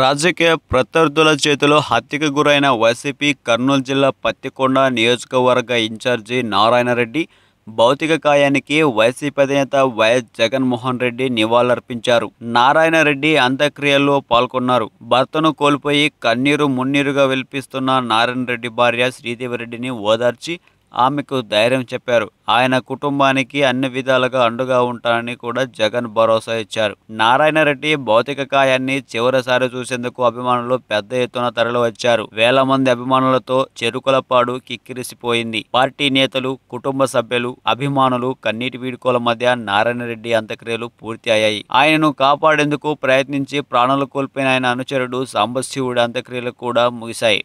రాజకీయ ప్రత్యర్థుల చేతిలో హత్యకు గురైన వైసీపీ కర్నూలు జిల్లా పత్తికొండ నియోజకవర్గ ఇన్ఛార్జి నారాయణరెడ్డి భౌతిక కాయానికి వైసీపీ అధినేత వైఎస్ జగన్మోహన్ రెడ్డి నివాళులర్పించారు. నారాయణరెడ్డి అంత్యక్రియల్లో పాల్గొన్నారు. భర్తను కోల్పోయి కన్నీరు మున్నీరుగా విల్పిస్తున్న నారాయణరెడ్డి భార్య శ్రీదేవిరెడ్డిని ఓదార్చి ఆమెకు ధైర్యం చెప్పారు. ఆయన కుటుంబానికి అన్ని విధాలుగా అండగా ఉంటానని కూడా జగన్ భరోసా ఇచ్చారు. నారాయణ రెడ్డి భౌతిక కాయాన్ని చివరిసారి చూసేందుకు అభిమానులు పెద్ద ఎత్తున తరలివచ్చారు వేల మంది అభిమానులతో చెరుకులపాడు కిక్కిరిసిపోయింది. పార్టీ నేతలు కుటుంబ సభ్యులు అభిమానులు కన్నీటి వీడుకోల మధ్య నారాయణ రెడ్డి అంత్యక్రియలు పూర్తి అయ్యాయి. ఆయనను కాపాడేందుకు ప్రయత్నించి ప్రాణాలు కోల్పోయిన ఆయన అనుచరుడు సాంబశివుడి అంత్యక్రియలు కూడా ముగిశాయి.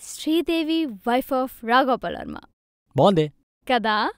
శ్రీదేవి వైఫ్ ఆఫ్ రాఘోపాల్ వర్మ బాగుందే. కదా?